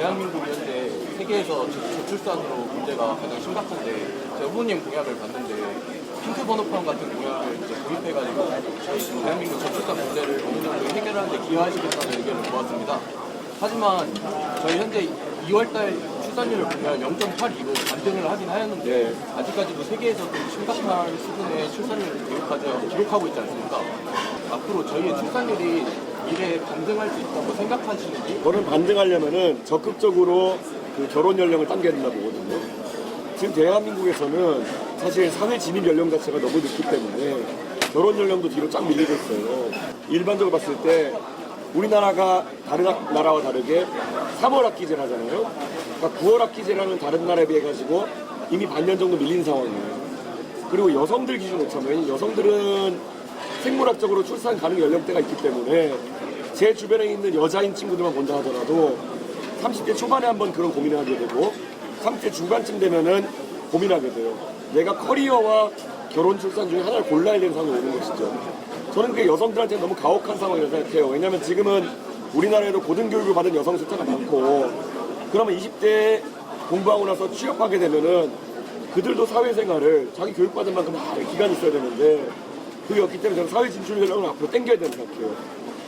대한민국이 현재 세계에서 저- 저출산으로 문제가 가장 심각한데 제가 후보님 공약을 봤는데 핑크 번호판 같은 공약을 이제 도입해가지고 저희 대한민국 저출산 문제를 어느 정도 해결하는 데 기여하시겠다는 의견을 모았습니다. 하지만 저희 현재 2월달 출산율을 보면 0.82로 반등을 하긴 하였는데 아직까지도 세계에서 좀 심각한 수준의 출산율을 기록하고 있지 않습니까? 앞으로 저희의 출산율이 미래에 반등할 수 있다고 생각하시는지 저는 반등하려면은 적극적으로 그 결혼 연령을 당겨야 된다고 보거든요. 지금 대한민국에서는 사실 사회 진입 연령 자체가 너무 늦기 때문에 결혼 연령도 뒤로 쫙 밀리고 있어요. 일반적으로 봤을 때 우리나라가 다른 학- 나라와 다르게 3월 학기제를 하잖아요. 그러니까 9월 학기제라는 다른 나라에 비해 가지고 이미 반년 정도 밀린 상황이에요. 그리고 여성들 기준으로 치면 여성들은 생물학적으로 출산 가능 연령대가 있기 때문에 제 주변에 있는 여자인 친구들만 본다 하더라도 30대 초반에 한번 그런 고민을 하게 되고 30대 중반쯤 되면은 고민하게 돼요. 내가 커리어와 결혼 출산 중에 하나를 골라야 되는 상황이 오는 것이죠. 저는 그게 여성들한테 너무 가혹한 상황이라고 생각해요. 왜냐하면 지금은 우리나라에도 고등교육을 받은 여성 숫자가 많고 그러면 20대 공부하고 나서 취업하게 되면은 그들도 사회생활을 자기 교육받은 만큼 할 기간이 있어야 되는데 그게 없기 때문에 저는 사회 진출 연령을 앞으로 당겨야 된다고 생각해요.